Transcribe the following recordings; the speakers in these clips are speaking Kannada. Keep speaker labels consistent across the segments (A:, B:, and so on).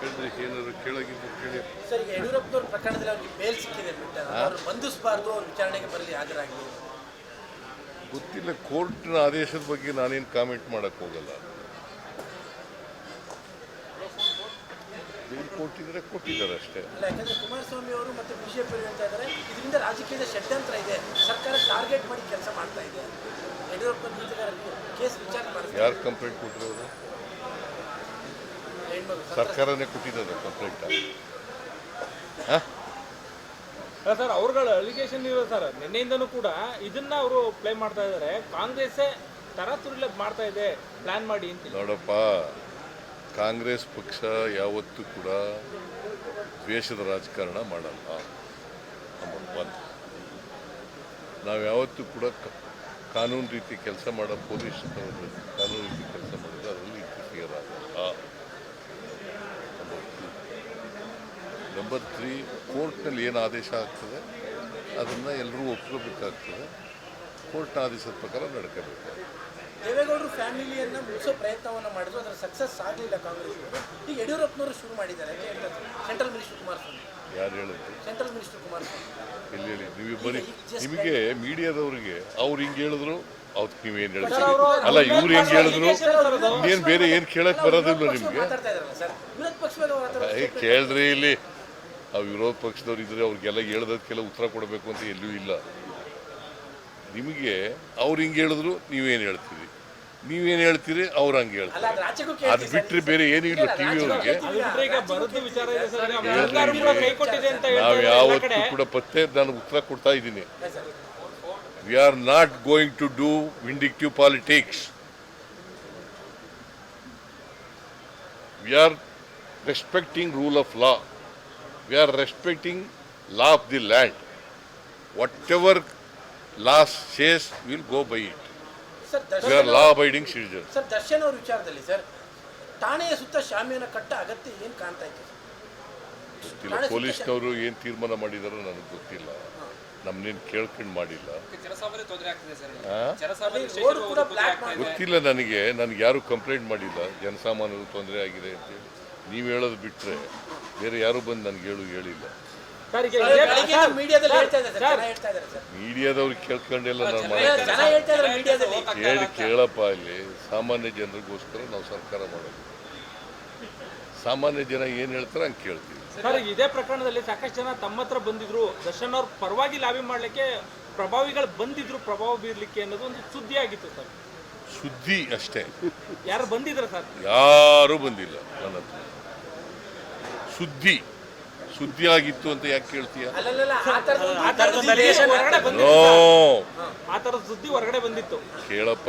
A: ಹೇಳಿದ್ರೆ ಏನಾದ್ರು ಕೇಳಾಗಿದ್ದು ಕೇಳಿ
B: ಸರ್ ಈಗ ಯಡಿಯೂರಪ್ಪನವ್ರ ಪ್ರಕರಣದಲ್ಲಿ ಅವ್ರಿಗೆ ಬೇಲ್ ಸಿಕ್ಕಿದೆ ಬಿಟ್ಟ ಅವ್ರು ಬಂಧಿಸಬಾರ್ದು ಅವ್ರ ವಿಚಾರಣೆಗೆ ಬರಲಿ ಹಾಜರಾಗಿ
A: ಗೊತ್ತಿಲ್ಲ ಕೋರ್ಟ್ನ ಆದೇಶದ ಬಗ್ಗೆ ನಾನೇನು ಕಾಮೆಂಟ್ ಮಾಡಕ್ ಹೋಗಲ್ಲ. ಬೇಲ್ ಕೊಟ್ಟಿದ್ರೆ ಕೊಟ್ಟಿದ್ದಾರೆ ಅಷ್ಟೇ.
B: ಅಲ್ಲ ಯಾಕಂದ್ರೆ ಕುಮಾರಸ್ವಾಮಿ ಅವರು ಮತ್ತೆ ಬಿಜೆಪಿ ಹೇಳ್ತಾ ಇದ್ದಾರೆ ಇದರಿಂದ ರಾಜಕೀಯದ ಷಡ್ಯಂತ್ರ ಇದೆ. ಸರ್ಕಾರ ಟಾರ್ಗೆಟ್ ಮಾಡಿ ಕೆಲಸ ಮಾಡ್ತಾ ಇದೆ. ಯಡಿಯೂರಪ್ಪ ಕೇಸ್ ವಿಚಾರ ಮಾಡ್ತಾರೆ
A: ಯಾರು ಕಂಪ್ಲೇಂಟ್ ಕೊಟ್ಟಿರೋದು? ಸರ್ಕಾರನೇ ಕೊಟ್ಟಿದ್ದಾರೆ ಕಂಪ್ಲೇಂಟ್.
C: ಹಾಂ? ಸರ್ ಅವ್ರಗಳ ಅಲಿಗೇಷನ್ ಇರೋ ಸರ್ ನಿನ್ನೆಯಿಂದನೂ ಕೂಡ ಇದನ್ನ ಅವರು ಪ್ಲೇ ಮಾಡ್ತಾ ಇದ್ದಾರೆ. ಕಾಂಗ್ರೆಸ್ಸೇ ತರಾತುರಿಲೆ ಮಾಡ್ತಾ ಇದೆ ಪ್ಲಾನ್ ಮಾಡಿ ಅಂತ.
A: ನೋಡಪ್ಪ ಕಾಂಗ್ರೆಸ್ ಪಕ್ಷ ಯಾವತ್ತೂ ಕೂಡ ದ್ವೇಷದ ರಾಜಕಾರಣ ಮಾಡಲ್ಲ. ನಾವು ಯಾವತ್ತೂ ಕೂಡ ಕಾನೂನು ರೀತಿ ಕೆಲಸ ಮಾಡೋ ಪೊಲೀಸ್ ಕಾನೂನು ರೀತಿ ಕೆಲಸ ಮಾಡಿದ್ರೆ ಅದರಲ್ಲಿ ಇಂಟರ್ಫಿಯರ್ ಆಗಲ್ಲ ನಂಬರ್ ತ್ರೀ ಕೋರ್ಟ್ನಲ್ಲಿ ಏನು ಆದೇಶ ಆಗ್ತದೆ ಅದನ್ನು ಎಲ್ಲರೂ ಒಪ್ಕೋಬೇಕಾಗ್ತದೆ ಕೋರ್ಟ್ನ ಆದೇಶದ ಪ್ರಕಾರ ನಡ್ಕೋಬೇಕು.
B: ದೇವೇಗೌಡರು ಫ್ಯಾಮಿಲಿಯನ್ನ ಮುಗಿಸೋ ಪ್ರಯತ್ನವನ್ನ ಮಾಡಿದ್ರು ಅದರ ಸಕ್ಸಸ್ ಆಗಲಿಲ್ಲ ಕಾಂಗ್ರೆಸ್ ಈಗ ಯಡಿಯೂರಪ್ಪನವರು ಶುರು ಮಾಡಿದ್ದಾರೆ ಸೆಂಟ್ರಲ್ ಮಿನಿಸ್ಟರ್ ಕುಮಾರಸ್ವಾಮಿ.
A: ಯಾರು ಹೇಳಿದ್ರು
B: ಸೆಂಟ್ರಲ್ ಮಿನಿಸ್ಟರ್ ಕುಮಾರಸ್ವಾಮಿ.
A: ಇಲ್ಲಿ ಹೇಳಿ ನೀವು ಬರೀ ನಿಮಗೆ ಮೀಡಿಯಾದವ್ರಿಗೆ ಅವ್ರು ಹಿಂಗೆ ಹೇಳಿದ್ರು ಅವ್ರು ನೀವೇನು
C: ಸರ್,
A: ಹೇಳ್ತೀರಿ ಅಲ್ಲ ಇವ್ರು ಹೆಂಗೆ ಹೇಳಿದ್ರು? ಏನು ಬೇರೆ ಏನು ಕೇಳಕ್ಕೆ ಬರೋದಿಲ್ಲ ನಿಮಗೆ? ಕೇಳ್ರಿ ಇಲ್ಲಿ. ಆ ವಿರೋಧ ಪಕ್ಷದವ್ರು ಇದ್ರೆ ಅವ್ರಿಗೆಲ್ಲ ಹೇಳ್ದಕ್ಕೆಲ್ಲ ಉತ್ತರ ಕೊಡಬೇಕು ಅಂತ ಎಲ್ಲೂ ಇಲ್ಲ. ನಿಮಗೆ ಅವ್ರು ಹಿಂಗೆ ಹೇಳಿದ್ರು ನೀವೇನು ಹೇಳ್ತೀರಿ? ನೀವೇನು ಹೇಳ್ತೀರಿ ಅವ್ರು ಹಂಗೆ
B: ಅಲ್ಲ
A: ಹೇಳ್ತಾರೆ
B: ಅದು.
A: ಬಿಟ್ಟರೆ ಬೇರೆ ಏನೂ ಇಲ್ಲ ಟಿ ವಿ ಅವ್ರಿಗೆ.
C: ಅದು ಬಿಟ್ರೆ ಈಗ ವಿಚಾರ ಇದೆ ಸರ್ ಸರ್ಕಾರ ಕೂಡ ಕೈ ಕೊಟ್ಟಿದೆ ಅಂತ ಹೇಳ್ತಾ
A: ನಾವು
C: ಇದ್ದಾರೆ
A: ಯಾವತ್ತೂ
C: ಕೂಡ.
A: ಪತ್ತೆ ನಾನು ಉತ್ತರ ಕೊಡ್ತಾ ಇದ್ದೀನಿ.
B: We are
A: not going to do vindictive politics we are respecting rule of law of law. We are respecting law of the land. Whatever law says, we'll go by it.
B: Sir
A: We are
B: Darshan
A: law abiding citizens.
B: Sir Darshan ಅವ್ರ ವಿಚಾರದಲ್ಲಿ ಸರ್ ಠಾಣೆಯ ಸುತ್ತ ಶಾಮಿಯಾನ ಕಟ್ಟ ಅಗತ್ಯ ಏನು ಕಾಣ್ತಾ ಇತ್ತು
A: ಗೊತ್ತಿಲ್ಲ. ಪೊಲೀಸ್ನವರು ಏನು ತೀರ್ಮಾನ ಮಾಡಿದಾರೋ ನನಗೆ ಗೊತ್ತಿಲ್ಲ. ನಮ್ಮನ್ನೇನು ಕೇಳ್ಕೊಂಡು ಮಾಡಿಲ್ಲ.
D: ಜನಸಾಮಾನ್ಯ ತೊಂದರೆ ಆಗ್ತಿದೆ ಸರ್
A: ಆ?
D: ಜನಸಾಮಾನ್ಯ
B: ರೋಡ್ ಕೂಡ ಬ್ಲಾಕ್ ಮಾಡಿ
A: ಗೊತ್ತಿಲ್ಲ ನನಗೆ. ನನಗೆ ಯಾರು ಕಂಪ್ಲೇಂಟ್ ಮಾಡಿಲ್ಲ. ಜನಸಾಮಾನ್ಯರು ತೊಂದರೆ ಆಗಿದೆ ಅಂತೇಳಿ ನೀವು ಹೇಳೋದು ಬಿಟ್ಟರೆ ಬೇರೆ ಯಾರು ಬಂದು ನನಗೆ ಹೇಳು ಹೇಳಿಲ್ಲ.
C: ಮೀಡಿಯಾದವ್ರು ಈಗ ಇದೇ- ಸರ್,
B: ಮೀಡಿಯಾದಲ್ಲಿ ಹೇಳ್ತಾ ಇದ್ದಾರೆ ಸರ್.
C: ಸರ್,
B: ಹೇಳ್ತಾ ಇದ್ದಾರೆ ಸರ್.
A: ಮೀಡಿಯಾದವ್ರಿಗೆ ಕೇಳ್ಕೊಂಡೆಲ್ಲ ನಾನು
B: ಜನ
A: ಮಾಡ್ತೀನಿ
B: ಹೇಳ್ತಾ ಇದ್ದಾರೆ ಮೀಡಿಯಾದಲ್ಲಿ.
A: ಕೇಳಿ ಕೇಳಪ್ಪ ಇಲ್ಲಿ. ಸಾಮಾನ್ಯ ಜನರಿಗೋಸ್ಕರ ನಾವು ಸರ್ಕಾರ ಮಾಡೋದು. ಸಾಮಾನ್ಯ ಜನ ಏನು ಹೇಳ್ತಾರೆ ಹಂಗೆ ಕೇಳ್ತೀವಿ.
C: ಸರ್ ಇದೇ ಪ್ರಕರಣದಲ್ಲಿ ಸಾಕಷ್ಟು ಜನ ತಮ್ಮ ಹತ್ರ ಬಂದಿದ್ರು. ದರ್ಶನ್ ಅವ್ರ ಪರವಾಗಿ ಲಾಬಿ ಮಾಡ್ಲಿಕ್ಕೆ ಪ್ರಭಾವಿಗಳು ಬಂದಿದ್ರು ಪ್ರಭಾವ ಬೀರ್ಲಿಕ್ಕೆ ಅನ್ನೋದು ಒಂದು ಸುದ್ದಿ ಆಗಿತ್ತು ಸರ್.
A: ಸುದ್ದಿ ಅಷ್ಟೇ.
C: ಯಾರು ಬಂದಿದ್ರ ಸರ್?
A: ಯಾರೂ ಬಂದಿಲ್ಲ ನನ್ನ ಹತ್ರ. ಸುದ್ದಿ. ಸುದ್ದಿ ಆಗಿತ್ತು ಅಂತ ಯಾಕೆ ಕೇಳ್ತೀಯ?
C: ಸುದ್ದಿ ಹೊರಗಡೆ ಬಂದಿತ್ತು.
A: ಕೇಳಪ್ಪ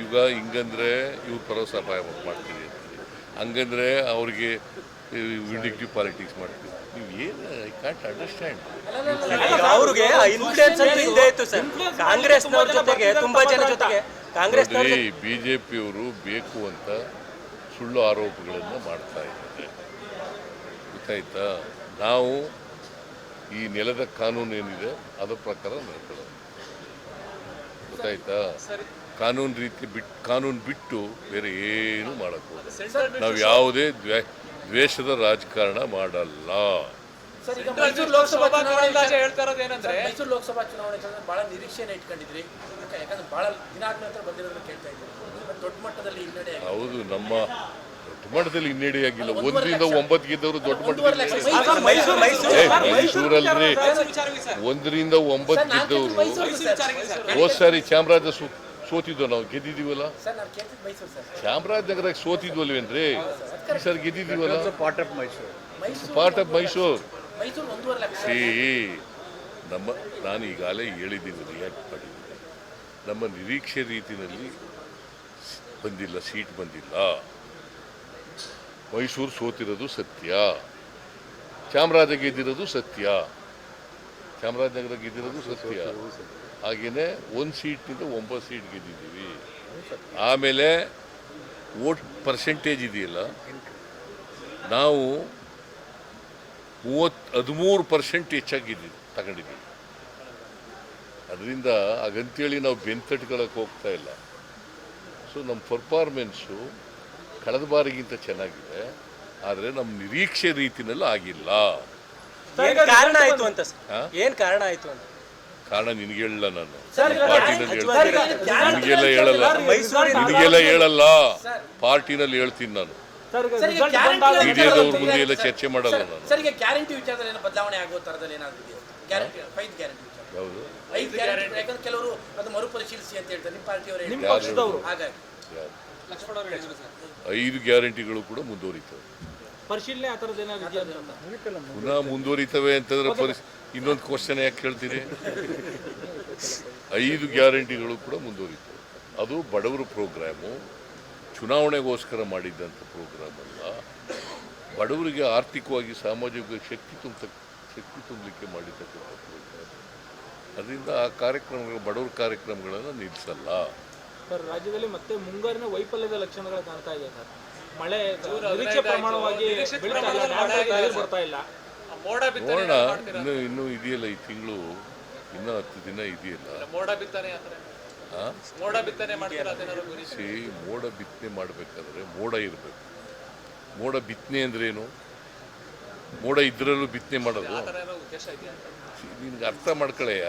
A: ಈಗ ಹಿಂಗಂದ್ರೆ ಇವ್ರು ಪರೋಸ ಸಹಾಯ ಮಾಡ್ತೀರಿ ಅಂತೀರಿ. ಹಂಗಂದ್ರೆ ಅವ್ರಿಗೆ ವಿಡಿಕ್ಟಿವ್ ಪಾಲಿಟಿಕ್ಸ್ ಮಾಡ್ತೀವಿ ನೀವು ಏನು ಐ ಕಾಂಟ್ ಅಂಡರ್ಸ್ಟ್ಯಾಂಡ್
E: ಅವ್ರಿಗೆ ಇನ್ಫ್ಲೂಯೆನ್ಸ್ ಅಂತ ಹಿಂದೆ ಇತ್ತು ಸರ್ ಕಾಂಗ್ರೆಸ್ನವ್ರ ಜೊತೆಗೆ ತುಂಬಾ ಜನ ಜೊತೆಗೆ ಕಾಂಗ್ರೆಸ್
A: ನೋಡ್ರಿ ಬಿ ಜೆ ಪಿಯವರು ಬೇಕು ಅಂತ ಸುಳ್ಳು ಆರೋಪಗಳನ್ನು ಮಾಡ್ತಾ ಇದ್ದಾರೆ. ಗೊತ್ತಾಯ್ತಾ ನಾವು ಈ ನೆಲದ ಕಾನೂನು ಏನಿದೆ ಅದರ ಪ್ರಕಾರ ನಡ್ಕೊಳ್ಳೋದು. ಗೊತ್ತಾಯ್ತಾ? ಕಾನೂನು ರೀತಿ ಬಿಟ್ಟು ಕಾನೂನು ಬಿಟ್ಟು ಬೇರೆ ಏನು ಮಾಡಕ್ ನಾವು ಯಾವುದೇ ದ್ವೇ ದ್ವೇಷದ ರಾಜಕಾರಣ ಮಾಡಲ್ಲ.
B: ಸರ್ ಈಗ ಮೈಸೂರು ಲೋಕಸಭಾ ಚುನಾವಣೆ
D: ಹೇಳ್ತಾ ಇರೋದು ಏನಂದ್ರೆ
B: ಮೈಸೂರು ಲೋಕಸಭಾ ಚುನಾವಣೆ ಚಂದ್ರೆ ಬಹಳ ನಿರೀಕ್ಷೆನ ಇಟ್ಕೊಂಡಿದ್ರಿ. ಯಾಕಂದ್ರೆ ಬಹಳ ದಿನ ಆದ ನಂತರ ಬಂದಿರೋದನ್ನ ಕೇಳ್ತಾ ಇದ್ದೀವಿ. ದೊಡ್ಡ ಮಟ್ಟದಲ್ಲಿ ಹಿನ್ನಡೆ
A: ಹೌದು ನಮ್ಮ ಮಟ್ಟದಲ್ಲಿ ಹಿನ್ನಡೆಯಾಗಿಲ್ಲ ಒಂದರಿಂದ ಒಂಬತ್ತು ಗೆದ್ದವರು ದೊಡ್ಡ ಮಟ್ಟದಲ್ಲಿ
E: ಮೈಸೂರು ಮೈಸೂರು
A: ಮೈಸೂರಲ್ರಿ ಒಂದರಿಂದ ಒಂಬತ್ತು ಗೆದ್ದವರು. ಹೋದ್ ಸಾರಿ ಚಾಮರಾಜ ಸೋತಿದ್ವ ನಾವು? ಗೆದ್ದಿದೀವಲ್ಲ
B: ಸರ್ ನಾನು ಕೇಳ್ತಿದ್ದು ಮೈಸೂರು ಸರ್.
A: ಚಾಮರಾಜನಗರ ಸೋತಿದ್ವಲ್ವೇನ್ರಿ ಈ ಸರಿ ಗೆದ್ದಿದೀವಲ್ಲ
E: part of Mysuru
B: Mysuru
A: part of Mysuru C ನಮ್ಮ ನಾನು ಈಗಾಗಲೇ ಹೇಳಿದ್ದೀನಿ ರಿಯಾಕ್ಟ್ ಮಾಡಿದ್ದೀನಿ. ನಮ್ಮ ನಿರೀಕ್ಷೆ ರೀತಿಯಲ್ಲಿ ಬಂದಿಲ್ಲ ಸೀಟ್ ಬಂದಿಲ್ಲ. ಮೈಸೂರು ಸೋತಿರೋದು ಸತ್ಯ. ಚಾಮರಾಜ ಗೆದ್ದಿರೋದು ಸತ್ಯ. ಚಾಮರಾಜನಗರ ಗೆದ್ದಿರೋದು ಸತ್ಯ. ಹಾಗೆಯೇ ಒಂದು ಸೀಟ್ನಿಂದ ಒಂಬತ್ತು ಸೀಟ್ ಗೆದ್ದಿದ್ದೀವಿ. ಆಮೇಲೆ ವೋಟ್ ಪರ್ಸೆಂಟೇಜ್ ಇದೆಯಲ್ಲ? ನಾವು ಮೂವತ್ತು ಹದಿಮೂರು ಪರ್ಸೆಂಟ್ ಹೆಚ್ಚಾಗಿದ್ದೀವಿ ತಗೊಂಡಿದ್ದೀವಿ. ಅದರಿಂದ ಹಾಗಂತೇಳಿ ನಾವು ಬೆಂತಟ್ಕೊಳಕ್ಕೆ ಹೋಗ್ತಾ ಇಲ್ಲ. ಸೊ ನಮ್ಮ ಪರ್ಫಾರ್ಮೆನ್ಸು ಕಳೆದ ಬಾರಿಗಿಂತ ಚೆನ್ನಾಗಿದೆ ಆದರೆ ನಮ್ಮ ನಿರೀಕ್ಷೆ ರೀತಿನಲ್ಲಿ ಆಗಿಲ್ಲ.
E: ಏನ್ ಕಾರಣ ಆಯ್ತು ಅಂತ ಸರ್? ಏನ್ ಕಾರಣ ಆಯ್ತು ಅಂತ?
A: ಕಾರಣ ನಿನಗೆ ಹೇಳಲ್ಲ ನಾನು. ಪಾರ್ಟಿನಲ್ಲಿ ಹೇಳ್ತೀನಿ. ನಿನಗೆಲ್ಲ ಹೇಳಲ್ಲ.
E: ಮೈಸೂರಿನ
A: ನಿನಗೆಲ್ಲ ಹೇಳಲ್ಲ. ಪಾರ್ಟಿನಲ್ಲಿ ಹೇಳ್ತೀನಿ ನಾನು. ಮೀಡಿಯಾದವ್ರ ಮುಂದೆ ಎಲ್ಲ ಚರ್ಚೆ ಮಾಡಲ್ಲ ನಾನು.
B: ಸರ್ ಈಗ ಗ್ಯಾರಂಟಿ ವಿಚಾರದಲ್ಲಿ ಏನೋ ಬದಲಾವಣೆ ಆಗೋ ಥರದಲ್ಲಿ ಏನಾದ್ರು ಇದೆಯಾ? ಗ್ಯಾರಂಟಿ ಗ್ಯಾರಂಟಿ ವಿಚಾರ
A: ಯಾವುದು
B: ಐದು ಗ್ಯಾರಂಟಿ ಯಾಕಂದ್ರೆ ಕೆಲವರು ಅದು ಮರುಪರಿಶೀಲಿಸಿ ಅಂತ ಹೇಳ್ತಾರೆ. ನಿಮ್ಮ ಪಾರ್ಟಿಯವರು ಹಾಗಾಗಿ
A: ಯಾರು?
D: ಹೇಳಿದ್ರು ಸರ್
A: ಐದು ಗ್ಯಾರಂಟಿಗಳು ಕೂಡ ಮುಂದುವರಿತವೆ. ಪುನಃ ಮುಂದುವರಿತವೆ ಅಂತಂದ್ರೆ ಪರಿಸ್ ಇನ್ನೊಂದು ಕ್ವಶನ್ ಯಾಕೆ ಕೇಳ್ತೀರಿ ಐದು ಗ್ಯಾರಂಟಿಗಳು ಕೂಡ ಮುಂದುವರಿತವೆ. ಅದು ಬಡವರ ಪ್ರೋಗ್ರಾಮು ಚುನಾವಣೆಗೋಸ್ಕರ ಮಾಡಿದ್ದಂಥ ಪ್ರೋಗ್ರಾಮ್ ಅಲ್ಲ ಬಡವರಿಗೆ ಆರ್ಥಿಕವಾಗಿ ಸಾಮಾಜಿಕ ಶಕ್ತಿ ತುಂಬ ಶಕ್ತಿ ತುಂಬಲಿಕ್ಕೆ ಮಾಡಿರ್ತಕ್ಕಂಥ ಪ್ರೋಗ್ರಾಮ್. ಅದರಿಂದ ಆ ಕಾರ್ಯಕ್ರಮಗಳು ಬಡವರ ಕಾರ್ಯಕ್ರಮಗಳನ್ನು ನಿಲ್ಲಿಸಲ್ಲ
C: ಸರ್ ರಾಜ್ಯದಲ್ಲಿ ಮತ್ತೆ ಮುಂಗಾರಿನ ವೈಫಲ್ಯದ ಲಕ್ಷಣಗಳು ಕಾಣ್ತಾ ಇದೆ ಸರ್. ಮಳೆ ನಿರೀಕ್ಷೆ ಪ್ರಮಾಣವಾಗಿ ಬರ್ತಾ ಇಲ್ಲ.
D: ಮೋಡ ಬಿತ್ತನೆ ಮಾಡ್ತೀರಾ?
A: ಇನ್ನು ಇನ್ನೂ ಇದೆಯಲ್ಲ ಈ ತಿಂಗಳು ಇನ್ನೂ ಹತ್ತು ದಿನ ಇದೆಯಲ್ಲ.
D: ಮೋಡ ಬಿತ್ತನೆ ಅಂದ್ರೆ? ಮೋಡ ಬಿತ್ತನೆ
A: ಸಿ ಮೋಡ ಬಿತ್ತನೆ ಮಾಡಬೇಕಾದ್ರೆ ಮೋಡ ಇರಬೇಕು. ಮೋಡ ಬಿತ್ತನೆ ಏನು? ಮೋಡ ಇದ್ರಲ್ಲೂ ಬಿತ್ತನೆ ಮಾಡೋದು? ನಿನ್ಗೆ ಅರ್ಥ ಮಾಡ್ಕೊಳ್ಳೆಯ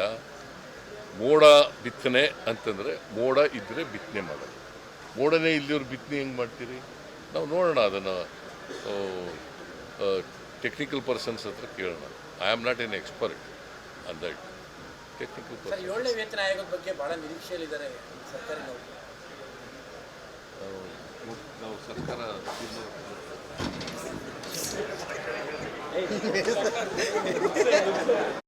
A: ಮೋಡ ಬಿತ್ತನೆ ಅಂತಂದರೆ ಮೋಡ ಇದ್ದರೆ ಬಿತ್ತನೆ ಮಾಡೋದು. ಮೋಡನೇ ಇಲ್ಲಿವ್ರು ಬಿತ್ತನೆ ಹೆಂಗೆ ಮಾಡ್ತೀರಿ? ನಾವು ನೋಡೋಣ ಅದನ್ನು ಟೆಕ್ನಿಕಲ್ ಪರ್ಸನ್ಸ್ ಹತ್ರ ಕೇಳೋಣ. I am not an expert on that technical person
B: ಏಳನೇ ವೇತನ ಆಯೋಗದ ಬಗ್ಗೆ ಭಾಳ ನಿರೀಕ್ಷೆಯಲ್ಲಿದ್ದಾರೆ ಸರ್ಕಾರಿ
A: ನಾವು ಸರ್ಕಾರ